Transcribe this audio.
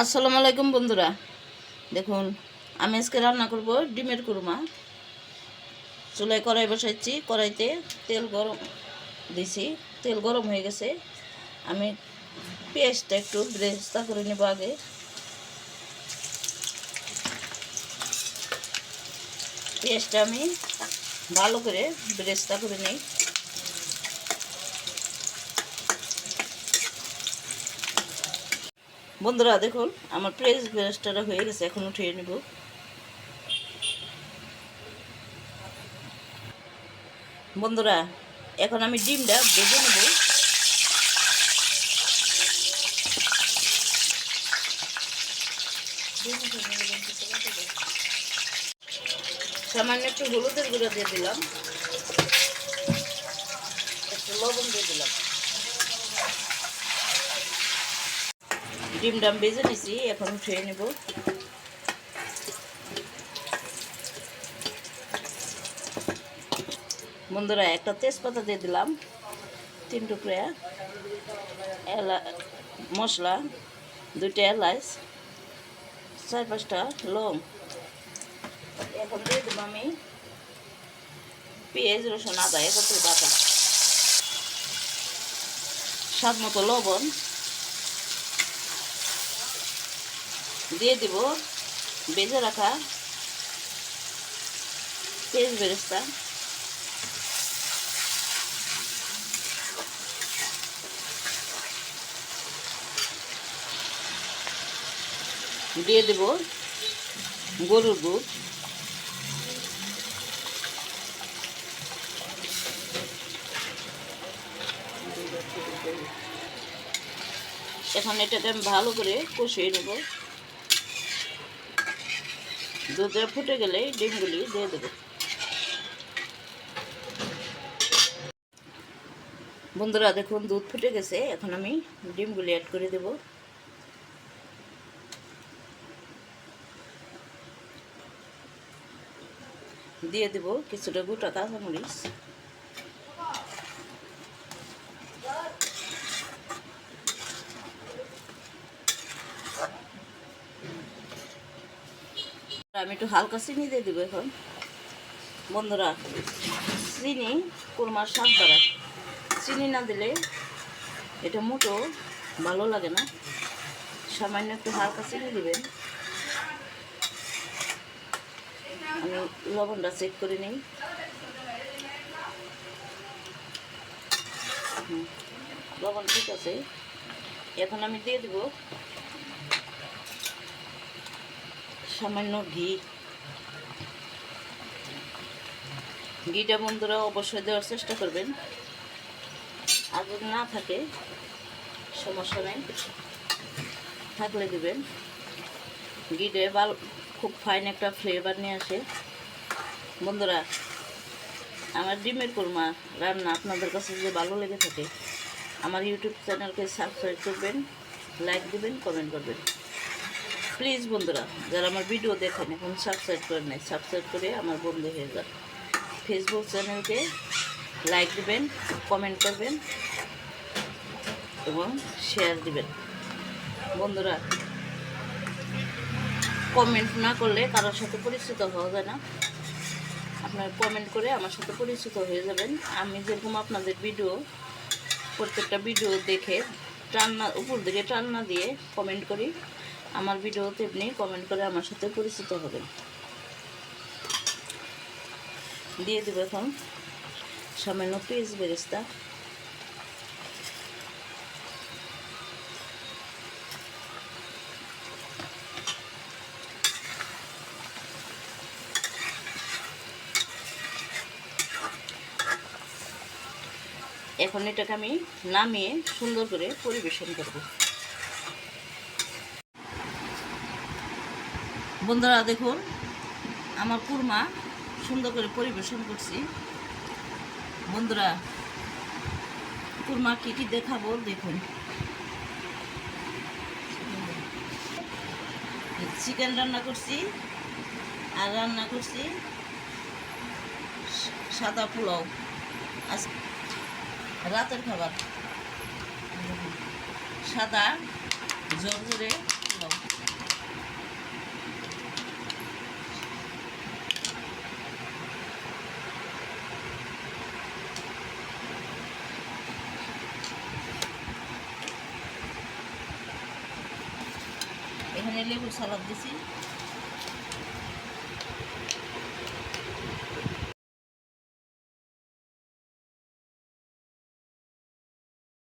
আসসালামু আলাইকুম বন্ধুরা। দেখুন, আমি আজকে রান্না করব ডিমের কুরমা। চুলায় কড়াই বসাইছি, কড়াইতে তেল গরম দিছি। তেল গরম হয়ে গেছে। আমি পেঁয়াজটা একটু ব্রেস্তা করে নেব আগে। পেঁয়াজটা আমি ভালো করে ব্রেস্তা করে নিই। বন্ধুরা, দেখুন, আমার প্রেস ব্রেস্টাটা হয়ে গেছে, এখন উঠিয়ে নেব। বন্ধুরা, এখন আমি ডিমটা বেজে নেব। সামান্য একটু হলুদের গুঁড়ো দিয়ে দিলাম। একটু লবণ দিয়ে দিলাম। ডিম ডাম বেজে নিছি, এখন উঠিয়ে নেব। বন্ধুরা, একটা তেজপাতা দিয়ে দিলাম, তিন টুকরা এলা, মশলা, দুইটা এলাচ, চার পাঁচটা লং এখন দিয়ে দেবো আমি পেঁয়াজ, রসুন, আদা, একত্রে বাটা। স্বাদ মতো লবণ। দিয়ে দিব বেজে রাখা পেঁয়াজ বেরেস্তা। দিয়ে দেব গরুর দুধ। এখন এটাকে আমি ভালো করে কষিয়ে নেব। দুধটা ফুটে গেলে ডিমগুলি দিয়ে দেবো। বন্ধুরা, দেখুন, দুধ ফুটে গেছে। এখন আমি ডিমগুলি অ্যাড করে দেব। দিয়ে দেব কিছুটা গোটা কাঁচামরিচ। আমি একটু হালকা চিনি দিয়ে দেবো এখন। বন্ধুরা, চিনি কোরমার স্বাদ বাড়ায় চিনি না দিলে এটা মোটো ভালো লাগে না। সামান্য একটু হালকা চিনি দিবেন। আমি লবণটা চেক করে নিই। লবণ ঠিক আছে। এখন আমি দিয়ে দেবো সামান্য ঘি। ঘিটা বন্ধুরা অবশ্যই দেওয়ার চেষ্টা করবেন। আর যদি না থাকে, সমস্যা নেই। থাকলে দেবেন। ঘিটে ভালো, খুব ফাইন একটা ফ্লেভার নিয়ে আসে। বন্ধুরা, আমার ডিমের কোরমা রান্না আপনাদের কাছে যদি ভালো লেগে থাকে, আমার ইউটিউব চ্যানেলকে সাবস্ক্রাইব করবেন লাইক দেবেন কমেন্ট করবেন। প্লিজ বন্ধুরা, যারা আমার ভিডিও দেখেন এখন সাবস্ক্রাইব করে নেয় সাবস্ক্রাইব করে আমার বন্ধু হয়ে যান। ফেসবুক চ্যানেলকে লাইক দিবেন কমেন্ট করবেন এবং শেয়ার দিবেন। বন্ধুরা কমেন্ট না করলে কারোর সাথে পরিচিত হওয়া যায় না। আপনারা কমেন্ট করে আমার সাথে পরিচিত হয়ে যাবেন। আমি যেরকম আপনাদের ভিডিও প্রত্যেকটা ভিডিও দেখে টান্না উপর দিকে টান্না দিয়ে কমেন্ট করি। আমার ভিডিও তেমনি কমেন্ট করে আমার সাথে পরিচিত হবেন। দিয়ে দেবো এখন সামান্য পিস বেরেস্তা। এখন এটাকে আমি নামিয়ে সুন্দর করে পরিবেশন করব। বন্ধুরা, দেখুন, আমার কুরমা সুন্দর করে পরিবেশন করছি। বন্ধুরা কুরমা কী কী দেখাবো দেখুন। চিকেন রান্না করছি, আর রান্না করছি সাদা পোলাও। আজ রাতের খাবার। সাদা জর্জরে পোলাও এখানে লেবুর সালাদ দিছি।